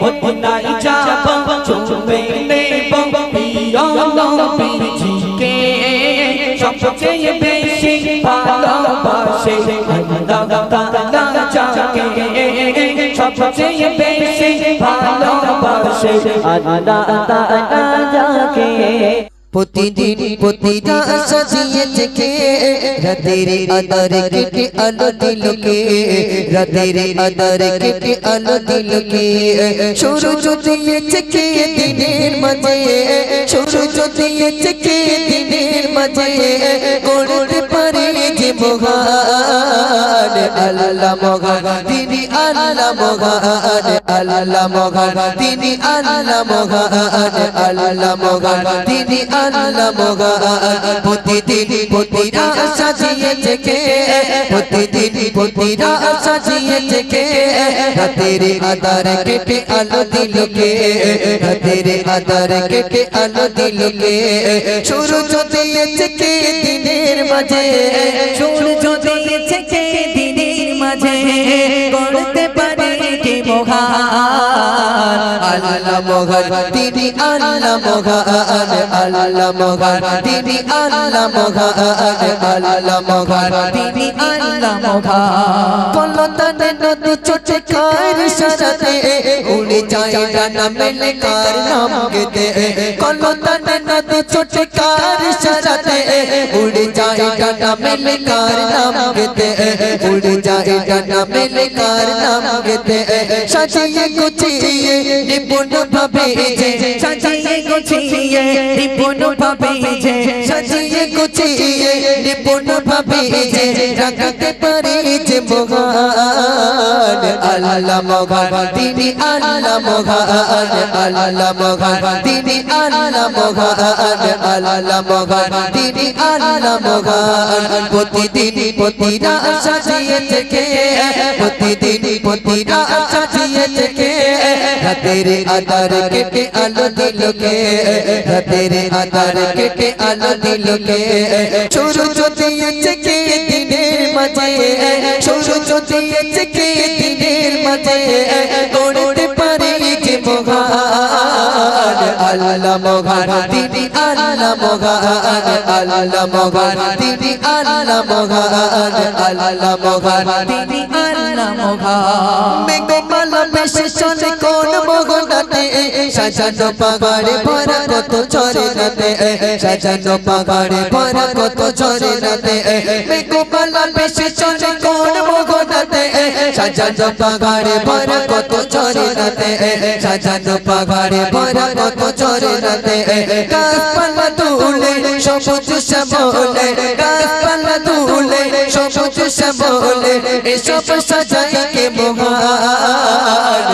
মদিনায় যাব চুমে নেব প্রিয় নবীজিকে সবচেয়ে বেশি ভালোবাসে আল্লাহ তাআলা যাকে সবচেয়ে বেশি ভালোবাসে আল্লাহ তাআলা যাকে প্রতিদিন প্রতিটা সাজিয়েছে কে রাতের আদার কেটে আলো দিলকে, রাতের আদার কেটে আলো দিলকে। সূর্য দিয়েছে কে দিনের মাঝে, সূর্য দিয়েছে কে দিনের মাঝে যে মহান, আল্লাহ মহান, তিনি আল্লাহ মহান আল্লাহ মহান, তিনি আল্লাহ মহান আল্লাহ মহান, তিনি আল্লাহ মহান। প্রতিদিন প্রতিরা সাজিয়েছে কে প্রতিদিন প্রতিরা সাজিয়েছে কে রাতের আদার কেটে আলো দিল কে রাতের আদার কেটে আলো দিল কে সূর্য দিয়েছে কে দিনের মাঝে সূর্য দিয়েছে কে দিনের মাঝে করতে পারে কে মহান। আল্লাহ মহান তিনি আল্লাহ মহান আল্লাহ মহান তিনি আল্লাহ মহান আল্লাহ মহান। তিনি আল্লাহ মহান কলতানে নদী চোটে কার সারাতে উড়ে যায় ডানা মেলে কার নাম গেতে। কলতানে নদী চোটে কার উড়ে যায় ডানা মেলে কার নাম গেতে উড়ে যায় ডানা মেলে কার নাম গেতে সাজিয়ে গুছিয়ে নিপুণ ভাবে যে সাজিয়ে গুছিয়ে নিপুণ ভাবে যে সাজিয়ে গুছিয়ে নিপুণ ভাবে যে রাখতে পারে যে মহান আল্লাহ মহান তিনি আল্লাহ মহান আল্লাহ মহান তিনি আল্লাহ মহান আল্লাহ মহান তিনি আল্লাহ মহান প্রতিদিন প্রতিরা সাজিয়েছে কে প্রতিদিন প্রতিরা সাজিয়েছে কে রাতের আদার কেটে আলো দিল কে রাতের আদার কেটে আলো দিল কে সূর্য দিয়েছে কে দিনের মাঝে সূর্য দিয়েছে কে দিনের মাঝে। আল্লাহ মহান তিনি আল্লাহ মহান আল্লাহ মহান তিনি আল্লাহ মহান আল্লাহ মহান তিনি আল্লাহ মহান মেঘমালা বেশি চলে কোন মগনাতে, সাজানো পাগাড়ে ভরা কত ঝরে রাতে সাজানো কত মেঘমালা বেশি চলে কোন মগনাতে সাজানো পাগাড়ে ভরা কত ঝরে রাতে সাজানো পাগাড়ে ভরা কত সাজাই কে মহান।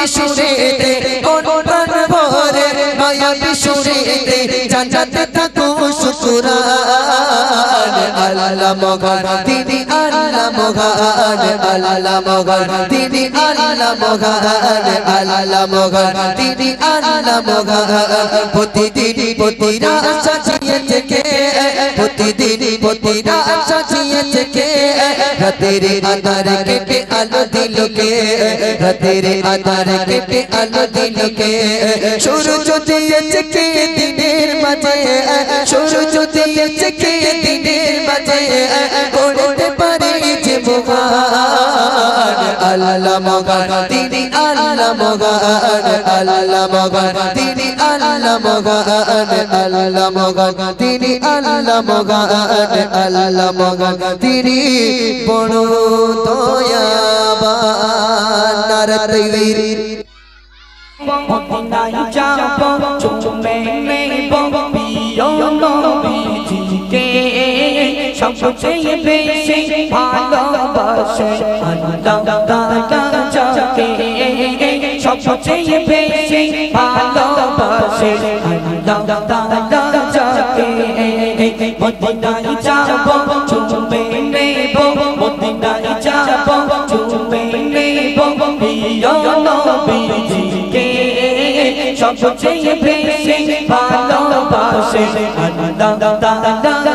piso বিশুরেতে জানাতে থাকো শুকুরান আল্লাহ মগান তিনি আল্লাহ মগান আল্লাহ মগান তিনি আল্লাহ মগান আল্লাহ মগান তিনি আল্লাহ মগান প্রতিদিন প্রতিরা সাজিয়েছে কে প্রতিদিন প্রতিরা সাজিয়েছে কে রাতের আধার কেটে আলো দিল কে, রাতের আধার কেটে আলো দিল কে আল্লাহ মগান তিনি আল্লাহ মগান আল্লাহ মগান তিনি আল্লাহ মগান আল্লাহ মগান তিনি আল্লাহ মগান আল্লাহ মগান তিনি বড় দয়াবান, নারে তকবীর মদিনায় যাব চুমে নেব সবচেয়ে বেশি ভালোবাসে সবচেয়ে বেশি ভালোবাসে মদিনায় যাব চুমে নেব মদিনায় যাব চুমে নেব প্রিয় নবীজিকে সবচেয়ে বেশি ভালোবাসে তাআলা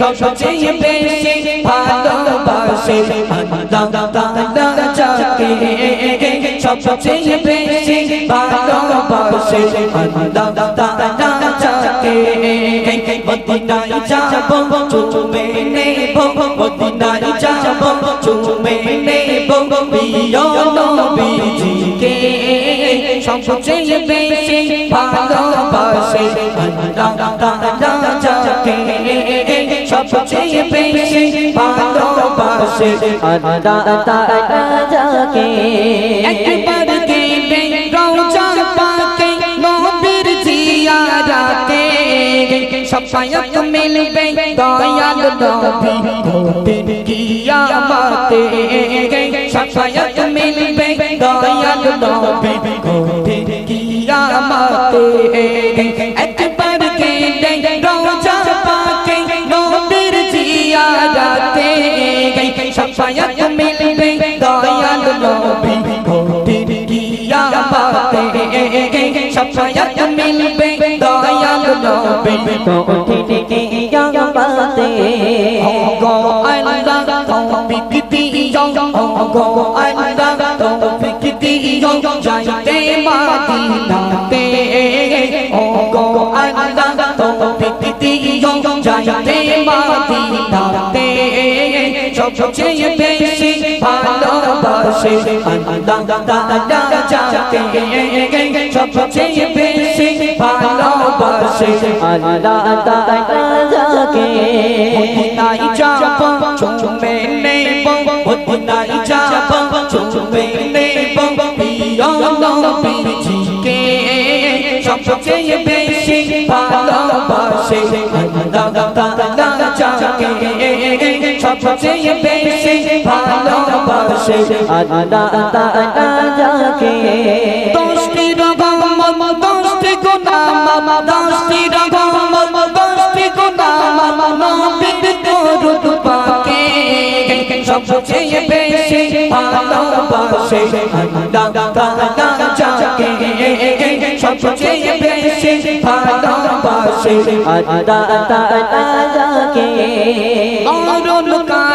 সবচেয়ে বেশি ভালোবাসে আল্লাহ তাআলা যাকে সবচেয়ে বেশি ভালোবাসে আল্লাহ তাআলা যাকে মদিনায় যাব, চুমে নেব, মদিনায় যাব, চুমে নেব, প্রিয় নবীজিকে। সবচেয়ে বেশি ভালোবাসে আল্লাহ তাআলা সবচেয়ে বেশি ভালোবাসে আল্লাহ তাআলা যাকে। একবার গেলে রওজা পাকে, নবীর জিয়ারাতে। সফায়ত মিলবে দয়াল নবী ঘটের কিয়ামতে। সফায়ত মিলবে দয়াল নবী ঘটের কিয়ামতে। একবার সফায়ত মিলবে দয়াল নবী। তো উঠিকে ইয়াবাতে গো আল্লাহ তৌফিক দিও গো আল্লাহ তৌফিক দিও যাইতে মদিনাতে গো আল্লাহ তৌফিক দিও যাইতে মদিনাতে, সবচেয়ে বেশি ভালোবাসে সবচেয়ে বেশি ভালোবাসে আল্লাহ তাআলা যাকে চুমে নেব চুমে প্রিয় সবচেয়ে বেশি ভালোবাসে আল্লাহ তাআলা যাকে সবচেয়ে বেশি ভালোবাসে আল্লাহ তাআলা যাকে দশটি রকম দশটি গুনাম দশটি রকম দশটি গুনাম নবীর দরুদ পাকে সবচেয়ে বেশি ভালোবাসে আল্লাহ তাআলা যাকে সবচেয়ে বেশি ভালোবাসে আল্লাহ মরণ কালে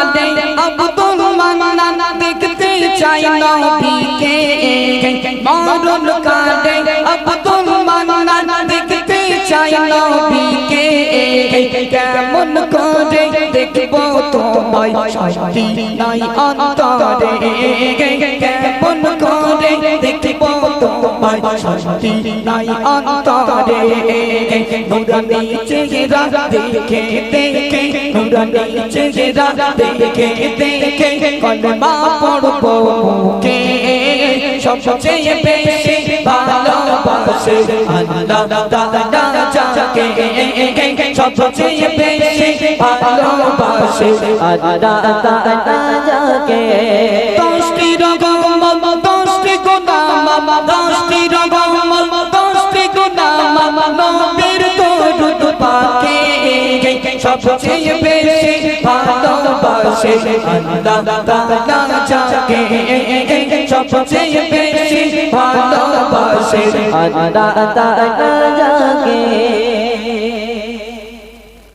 চাই নবীকে মরণ কালে আব্দুল মান্নান দেখতে চাই নবীকে কেমন করে তোমায় শান্তি নাই অন্তরে। নুরানি চেহারা দেখে দেখে নুরানি চেহারা দেখে দেখে, কলমা পড়ব মুখে সবচেয়ে বেশি ভালোবাসে সবচেয়ে বেশি ভালোবাসে সবচেয়ে বেশি ভালোবাসে। আল্লাহ তাআলা সবচেয়ে বেশি ভালোবাসে। আল্লাহ তাআলা